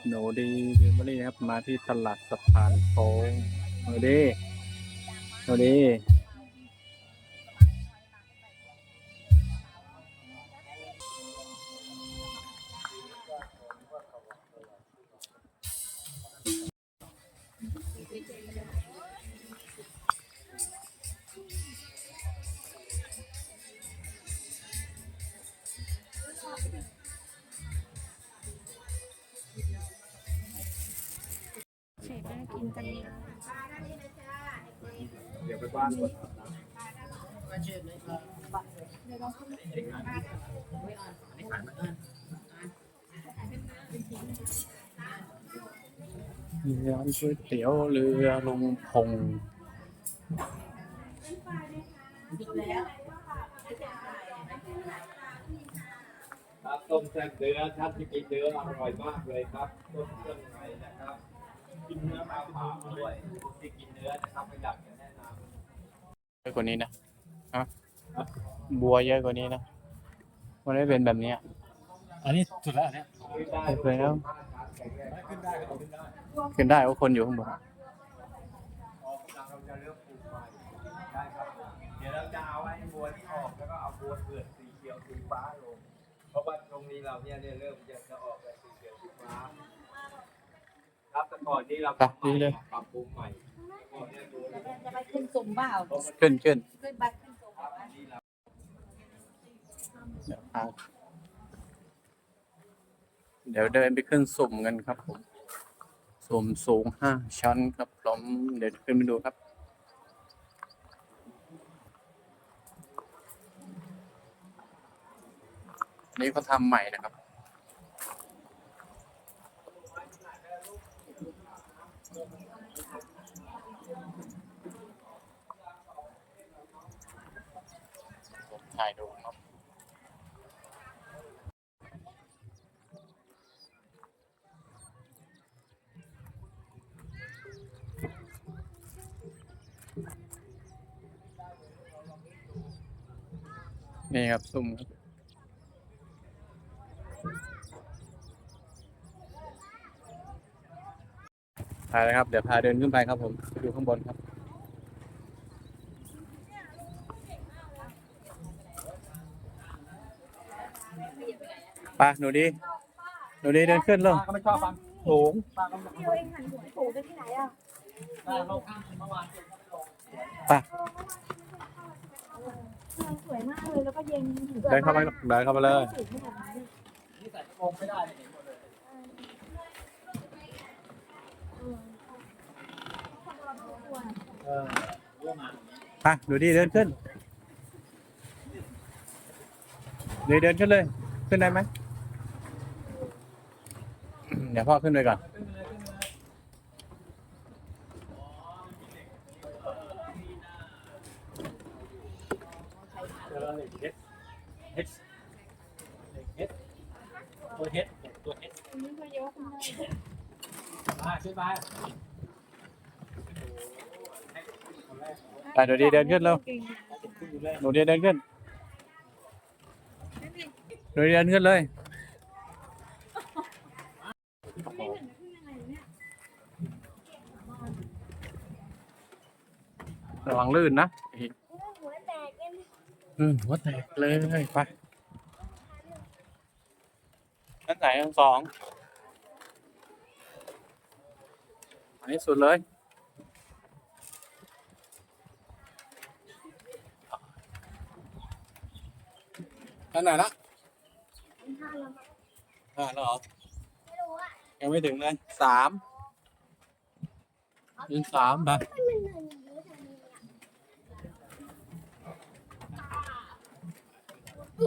ับหนูดีฟิวเรี่ครับมาที่ตลาดสะพานโค้งหนูดีหนูดี กินจังเลยเดี๋ยวไปบ้านก่อนร้านก๋วยเตี๋ยวเรือลุงพงษ์ครับต้มแซ่บเนื้อครับที่กินเนื้ออร่อยมากเลยครับต้มเครื่องในนะครับ กินเนื้อมาเปล่าๆด้วยที่กินเนื้อนะครับไม่อยากจะแนะนำเยอะกว่านี้นะฮะบัวเยอะกว่านี้นะมันไม่เป็นแบบเนี้ยอันนี้สุดแล้วอันเนี้ยขึ้นได้เสร็จแล้วขึ้นได้ครับขึ้นได้ขึ้นได้ว่าคนอยู่ข้างบนออกกำลังเราจะเลือกปลูกใหม่ได้ครับเดี๋ยวเราจะเอาไอ้บัวที่ออกแล้วก็เอาบัวเปลือกสีเขียวสีฟ้าลง เพราะว่าตรงนี้เราเนี่ยเนี่ยเริ่มจะจะออกแบบสีเขียวสีฟ้า ครับแต่ก่อนที่เราไปดีเลยปรับปรุงใหม่ก่อนเนี่ยดูแล้วจะไปขึ้นสุ่มเปล่าขึ้นขึ้นขึ้นบัตรขึ้นสุ่มอันนี้เราเดี๋ยวพาเดี๋ยวเดินไปขึ้นสุ่มกันครับผมสุ่มสูงห้าชั้นครับผมเดี๋ยวขึ้นไปดูครับนี่เขาทำใหม่นะครับ ถ่ายดูครับนี่ครับซุ่มครับไปแล้วครับ เดี๋ยวพาเดินขึ้นไปครับผมไปดูข้างบนครับ ไปหนูดีหนูดีเดินขึ้นลงป้าก็ไม่ชอบฟังสูงป้าก็ไม่เดียวเองหันหัวถูไปที่ไหนอะได้ลงข้างเมื่อวานไปสวยมากเลยแล้วก็เย็นเดินเข้าไปเดินเข้าไปเลยสูงขนาดนั้นนี่ใส่กระโปรงไม่ได้เลยเห็นหมดเลยเออร่วมงานไปหนูดีเดินขึ้นหนูดีเดินขึ้นเลย ขึ้นได้ไหม เดี๋ยวพ่อขึ้นไปก่อนเจอเหล็กเฮดเฮดเหล็กเฮดตัวเฮดตัวเฮดอันนี้ก็เยอะมากมาขึ้นไปไปหนูดีเดินขึ้นเร็วเก่งขึ้นอยู่แรกหนูดีเดินขึ้นหนูดีเดินขึ้นเลย ระวังลื่นนะหัวแตกเลยอืมหัวแตกเลยไปชั้นไหนชั้นสองอันนี้สุดเลยชั้นไหนละห้าแล้วเหรอยังไม่ถึงเลยสามยืนสามไป ไม่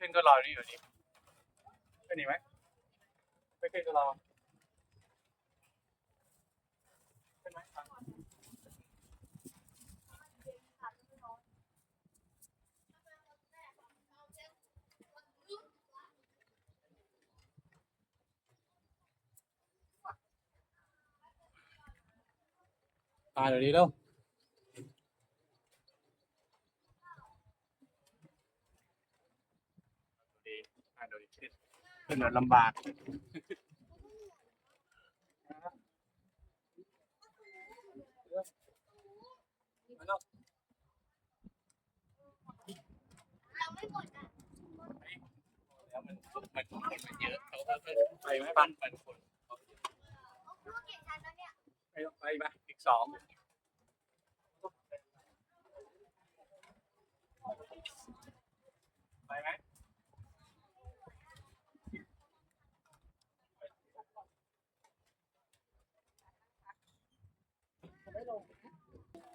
ขึ้นก็รอนี่อยู่นี่ขึ้นอีกไหมไม่ขึ้นก็รอายเดี๋ยวนี้แล้วเป็นแบดลำบาก แล้วมันมันมันเยอะเขาก็ไปไม่ปันปันคน ลูกเก่งชันแล้วเนี่ย ไปไปไหมอีกสองไปไหม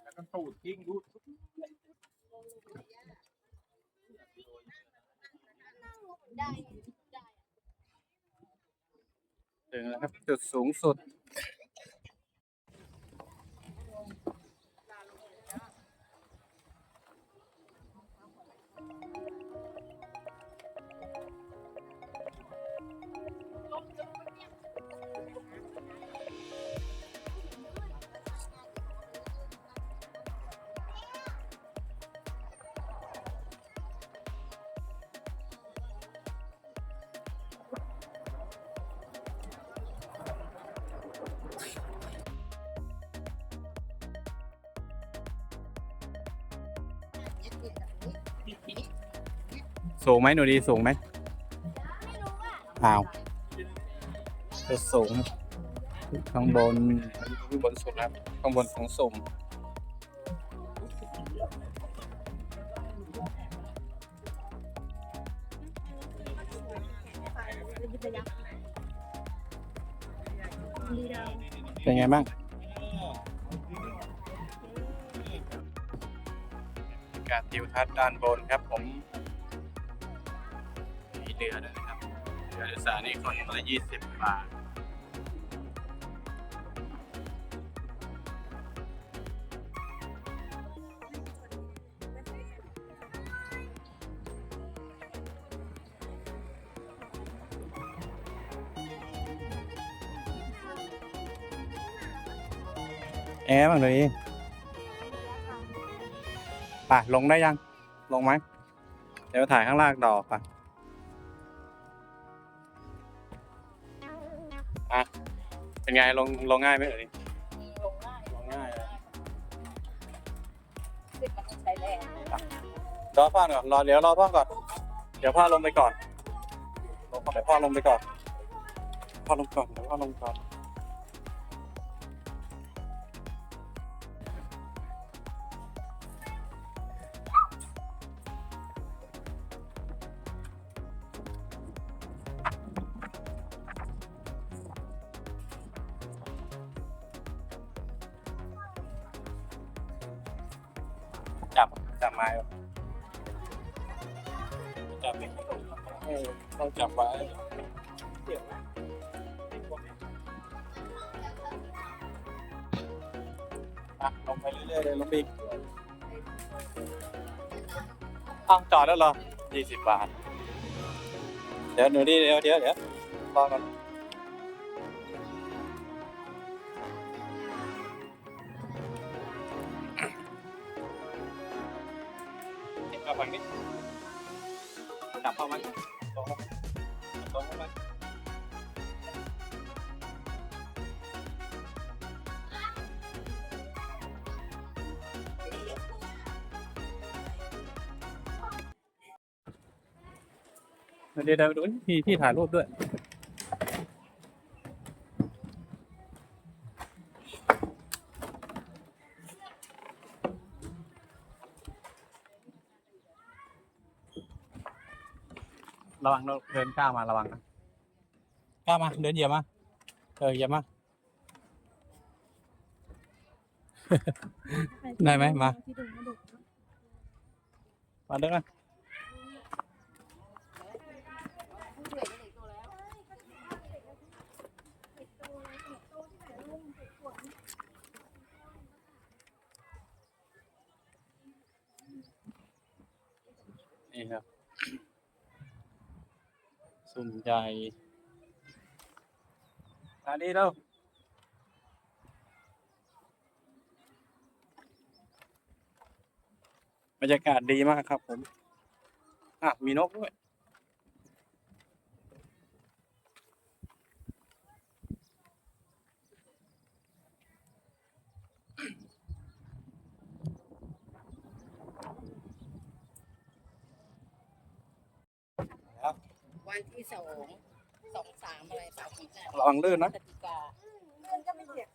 แล้วก็ตูดทิ้งดูดได้ได้ถึงแล้วครับจุดสูงสุด สูงไหมหนูดีสูงไหมอ้าวจุดสูงข้างบนข้างบนสุดครับข้างบนของสุ่มเป็นไงบ้างการทิวทัศน์ด้านบนครับผม เรือด้วยนะครับเรือโดยสารนี่คนละยี่สิบบาทแอร์บ้างเลยป่ะลงได้ยัง ลงไหม เดี๋ยวถ่ายข้างล่างต่อป่ะอะ เป็นไงลงลงง่ายไหมเอ่ย ลงง่ายลงง่ายเลย เด็กมันต้องใช้แรงรอพ่อก่อนรอเดี๋ยวรอพ่อก่อน เดี๋ยวพ่อลงไปก่อนลงเดี๋ยวพ่อลงไปก่อนพ่อลงก่อนเดี๋ยวพ่อลงก่อน จับจับไม้จับนี่เออต้องจับไว้อะลงไปเรื่อยๆเลยลงไปอีกอ้าวจอดแล้วเหรอยี่สิบบาท เดี๋ยวหนูดิเดี๋ยวเดี๋ยวเดี๋ยวรอกัน เดี๋ยวเดี๋ยวดูพี่พี่ถ่ายรูปด้วย ระวังเดินก้าวมาระวังนะก้าวมา เดินเหยียบมาเออเหยียบมา ได้ไหมมาที่ดึงมาดุมาเดินมา นี่ครับ สุ่มใหญ่มาดีแล้วบรรยากาศดีมากครับผม อะ มีนกด้วย วันที่สองสองสามอะไรสามสี่เนี่ย ระวังลื่นนะพฤศจิกานก็ไม่เจ็บ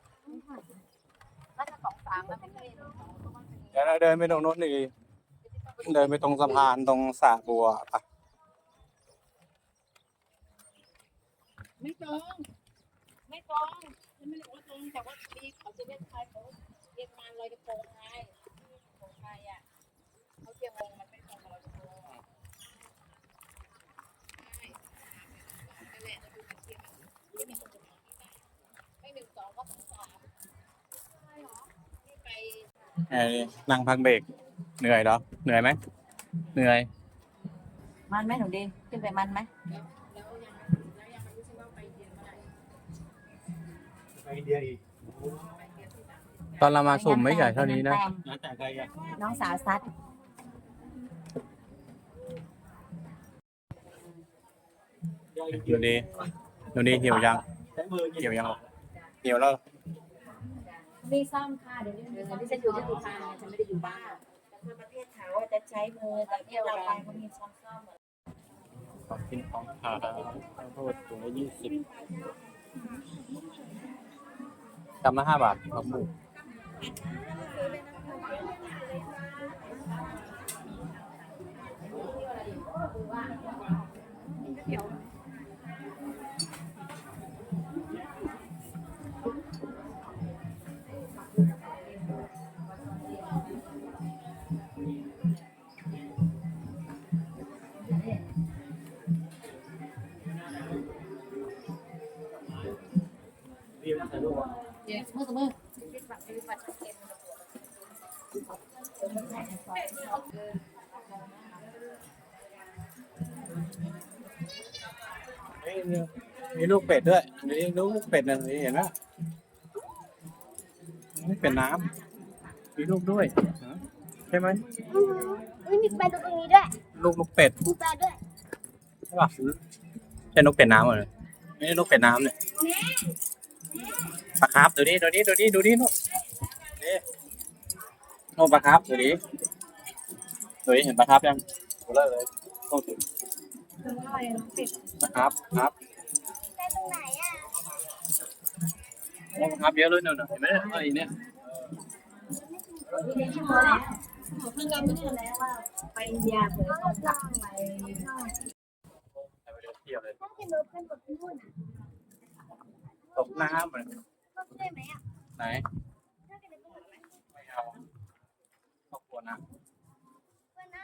ถ้าจะสองสามแล้วไม่ได้สองเพราะมันเป็นเดี๋ยวเราเดินไปตรงโน้นดีเดินไปตรงสะพานตรงสระบัวอะไม่ตรงไม่ตรงฉันไม่ได้บอกว่าตรงแต่ว่าปีเขาจะเรียกใครเขาเรียกมันลอยกระโปรงไงของไทยอะเขาเรียกวงมันไม่รงกับลอยกระโปรงใช่นั่นแหละเราดูกันเทียบ ไม่มีคนจะมองที่ไหนไม่หนึ่งสองก็สองสามใช่หรอนี่ไปไอ้นั่งพักเบรกเหนื่อยเหรอเหนื่อยไหมเหนื่อย มันไหมหนูดีขึ้นไปมันไหมแล้วแล้วยังแล้วยังไม่รู้ใช่ว่าไปเรียนเมื่อไหร่ไปอินเดียอีกไปเรียนที่ต่างประเทศตอนเรามาสุ่มไม่ใหญ่เท่านี้นะงานแต่งใครอะน้องสาวซัดดูดี ดูดีหิวยังใช้มือหิวยังหิวแล้วมีซ่อมค่ะเดี๋ยวนี้เดี๋ยวนี้ฉันอยู่ที่สุพรรณฉันไม่ได้อยู่บ้านแต่คนประเทศเขาจะใช้มือแต่ที่เราไปเขามีซ่อมซ่อมของกินของขาข้าวโพดถุงละยี่สิบกำละห้าบาทครับหมูรี มีลูกเป็ดด้วยนี่ลูกเป็ดนะนี่เห็นไหมนี่เป็นน้ำมีลูกด้วยใช่ไหมอุ้ยมีปลาตรงนี้ด้วย ลูกลูกเป็ดมีปลาด้วยใช่ป่ะใช่นกเป็ดน้ำเหรอไม่ใช่นกเป็ดน้ำเนี่ยปลาคาร์ฟดูนี่ดูนี่ดูนี่ดูนี่นู่นนี่นู่นปลาคาร์ฟดูนี่ดูนี่เห็นปลาคาร์ฟยังดูเลยเลยต้องถึงปลาคาร์ฟครับ ไปตรงไหนอะโอ้ปลาคร์ฟเยอะเลยเนี่ยเห็นไหมเนี่ยไอ้เนี่ยไม่ได้แล้วว่าไปอินเดียเผยตกลักไปไปเดินเที่ยวเลยถ้าเป็นรถเป็นรถที่นู่นอะตกน้ำเลยได้ไหมอะไหนถ้าเป็นไหมไม่เอาครอบครัวนะเพื่อนน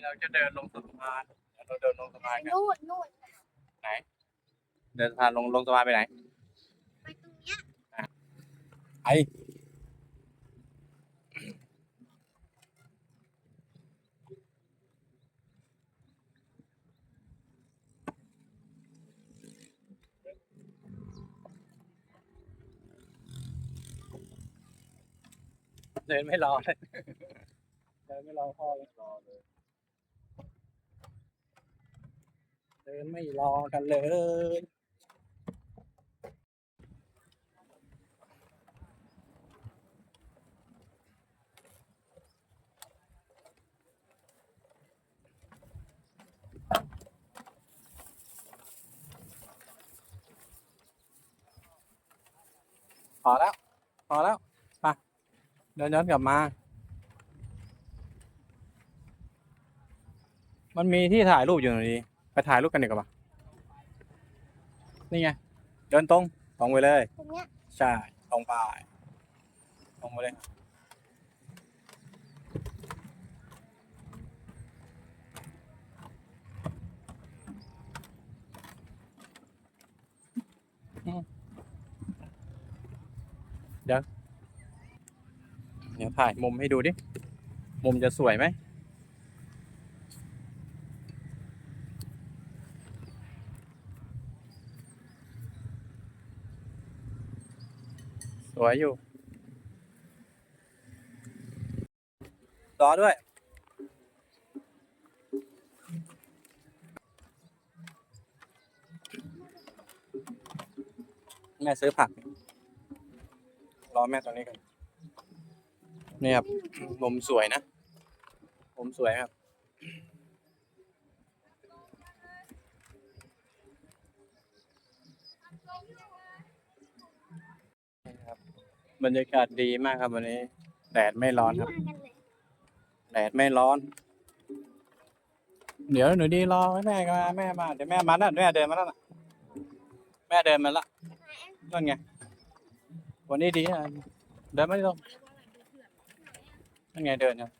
นี่เราจะเดินลงสะพานเดี๋ยวเราเดินลงสะพานกันนู่นนู่นเดินสะพานลงลงสะพานไปไหน ไปตรงเนี้ยไอเดินไม่รอเลย เดินไม่รอพ่อเลยรอเลย เดินไม่รอกันเลย พอแล้ว พอแล้วไปเดินย้อนกลับมา มันมีที่ถ่ายรูปอยู่ตรงนี้ ไปถ่ายรูปกันดีกว่าปะนี่ไง เดินตรง ตรงไปเลย ตรงเนี้ยใช่ ตรงไป ตรงไปเลยอืมเดี๋ยวเดี๋ยวถ่ายมุมให้ดูดิ มุมจะสวยไหม วยอยู่รอด้วย แม่ซื้อผักรอแม่ตรงนี้กันนี่ครับมุมสวยนะมุมสวยครับ นี่ครับ บรรยากาศดีมากครับวันนี้ แดดไม่ร้อนครับ แดดไม่ร้อน เดี๋ยวหนูดีรอให้แม่ก็มาแม่มาเดี๋ยวแม่มาแล้วแม่เดินมาแล้วน่ะแม่เดินมาแล้วนั่นไงวันนี้ดีนะเดินไม่ลงนั่นไงเดินครับ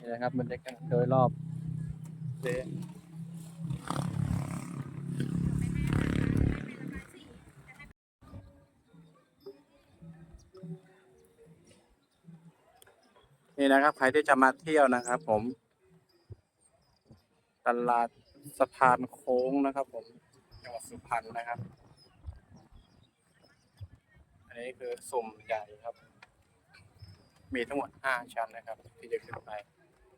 นี่นะครับบรรยากาศโดยรอบ เดนี่นะครับใครที่จะมาเที่ยวนะครับ ผมตลาดสะพานโค้งนะครับ ผมจังหวัดสุพรรณนะครับ อันนี้คือสุ่มใหญ่ครับ มีทั้งหมดห้าชั้นนะครับ ที่จะขึ้นไป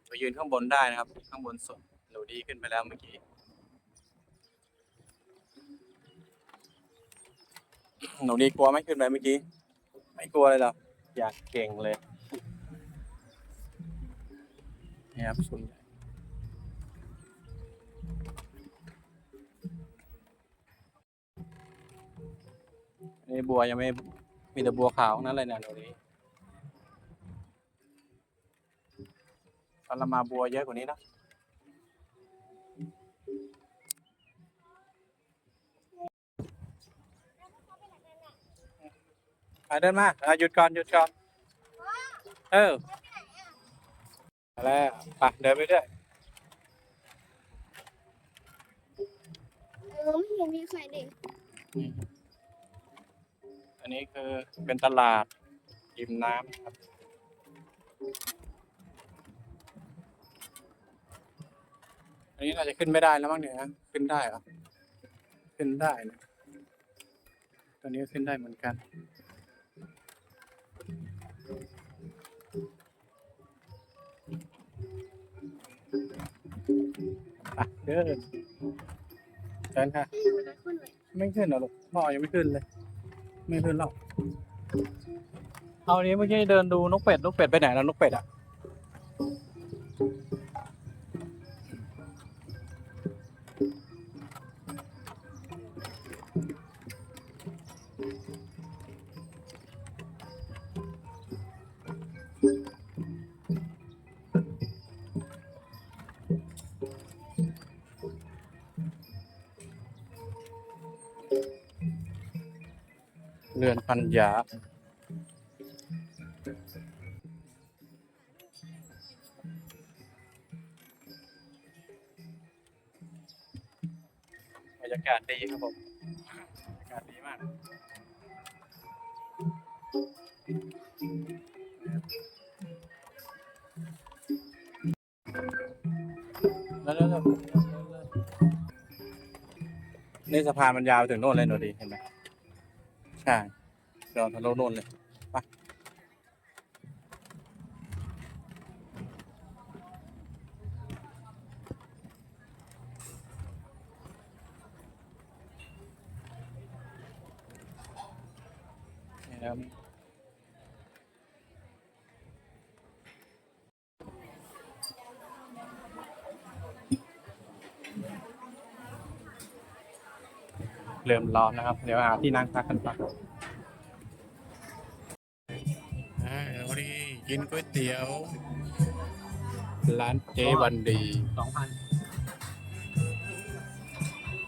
ไปยืนข้างบนได้นะครับ ข้างบนสุด หนูดีขึ้นไปแล้วเมื่อกี้ หนูดีกลัวไหมขึ้นไปเมื่อกี้ ไม่กลัวเลยเหรอ อยากเก่งเลยนี่ครับสุ่มใหญ่อันนี้บัวยังไม่มีแต่บัวขาวทั้งนั้นเลยนะหนูนี้ตอนเรามาบัวเยอะกว่านี้นะ ไปเดินมาอะหยุดก่อนหยุดก่อน เออมาแล้วไปเดินไปเรื่อยเออไม่เห็นมีใครเด็กนี่อันนี้คือเป็นตลาดริมน้ำครับ อันนี้น่าจะขึ้นไม่ได้แล้วมั้งเนี่ยฮะขึ้นได้เหรอ ขึ้นได้นะตัวนี้ก็ขึ้นได้เหมือนกัน อะเดินเชิญค่ะให้หนูนะคนหน่อยไม่ขึ้นเหรอลูกพ่อยังไม่ขึ้นเลย ไม่ขึ้นหรอก เอาอันนี้เมื่อกี้เดินดูนกเป็ด นกเป็ดไปไหนแล้วนกเป็ดอะ อนปัญญา บรรยากาศดีครับผมบรรยากาศดีมากแล้วแล้วแล้วนี่สะพานมันยาวถึงโน่นเลยหนูดีเห็นไหมใช่ เดี๋ยวทะลุโน่นเลยไปนี่นะครับเริ่มร้อนนะครับ เดี๋ยวหาที่นั่งพักกันก่อ กินก๋วยเตี๋ยว ร้านเจวันดี สองพัน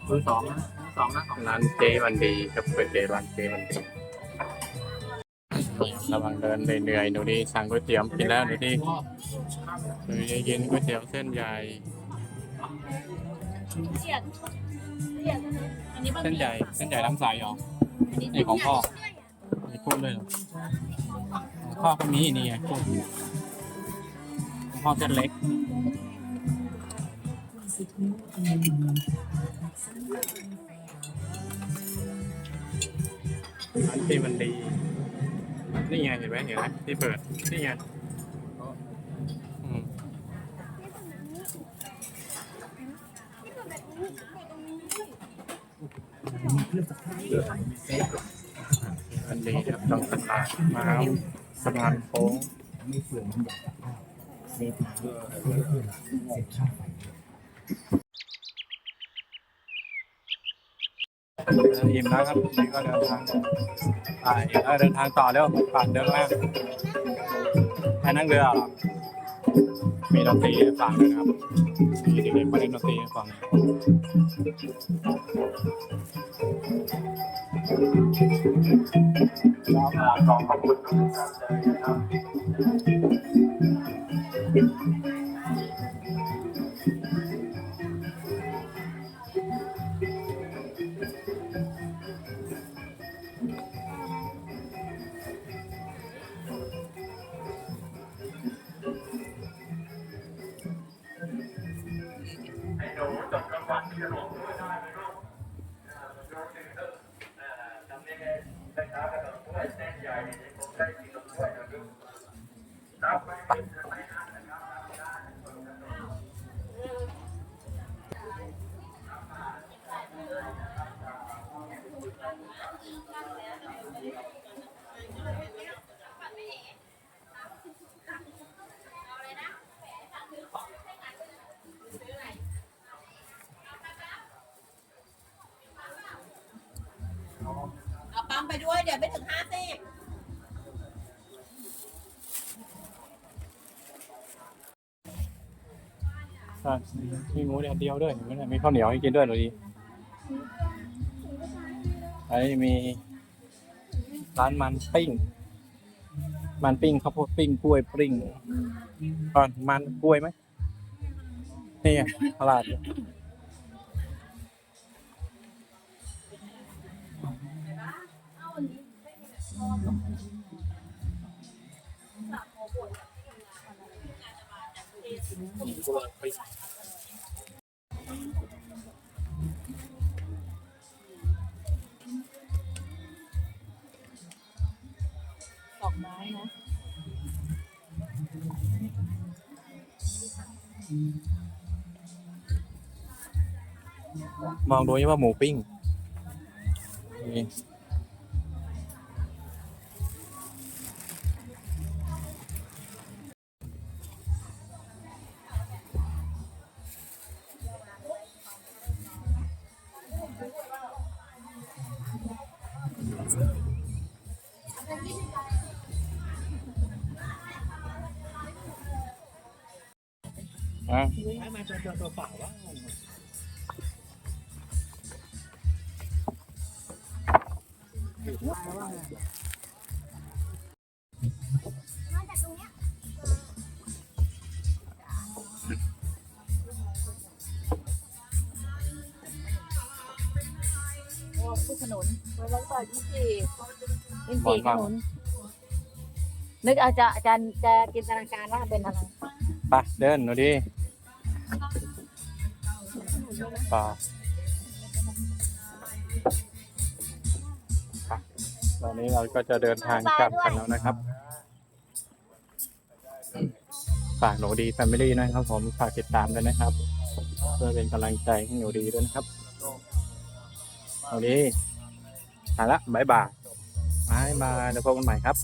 มือสองนะมือสองนะสองร้านเจวันดีครับก๋วยเตี๋ยวร้านเจวันดี ระวังเดินเหนื่อยๆหนูดีสั่งก๋วยเตี๋ยวกินแล้วหนูดีหนูดีกินก๋วยเตี๋ยวเส้นใหญ่เฉียดเฉียดอันนี้บะหเส้นมี่ใหญ่เส้นใหญ่น้ำใสเหรออันนี้นี่ของพ่อด้วยอะมีกุ้งด้วยเหรอของ พ่อก็มีนี่ไงกุ้งของพ่อเส้นเล็กร้านเจวันดี นี่ไงเห็นไหมเห็นไหมที่เปิด นี่ไงอืมนี่แบบนี้นี่แบบตรงนี้ด้วยอันนี้ครับต้องสะพานมา สะพานโค้งไม่เฟื่องมันอยากจะพลาดเซฟมาเพื่อเพื่อนเซฟค่าไฟอิ่มแล้วครับนี่ก็เดินทางอ่าอิ่มแล้วเดินทางต่อเร็วป่านเดินมาไปนั่งเรือหรอ มีดนตรีให้ฟังด้วยนะครับมีเด็กๆมาเล่นดนตรีให้ฟังขอขอบคุณทุกท่านเลยนะครับ ไปด้วย เดี๋ยวไม่ถึงห้าสิบใช่มีหมูแดดเดียวด้วยเห็นไหมเนี่ยมีข้าวเหนียวให้กินด้วยหรอดีไอ้มีร้านมันปิ้ง มันปิ้งข้าวโพดปิ้งกล้วยปิ้งก่อนมันกล้วยไหมนี่ไงตลาด มองดูนี่ว่าหมูปิ้งนี่ นนวันละบาทยี่สิบยี่สิบถนนนึกอาจารย์อาจารย์จะจินตนาการว่าเป็นอะไรไปเดินหนูดิป่าไปตอนนี้เราก็จะเดินทางกลับกันแล้วนะครับ ฝากหนูดีแฟมิลี่นะครับผม ฝากติดตามด้วยนะครับ เพื่อเป็นกำลังใจให้หนูดีด้วยนะครับ หนูดี ไปละบายบายบายบายเดี๋ยวพบกันใหม่ครับ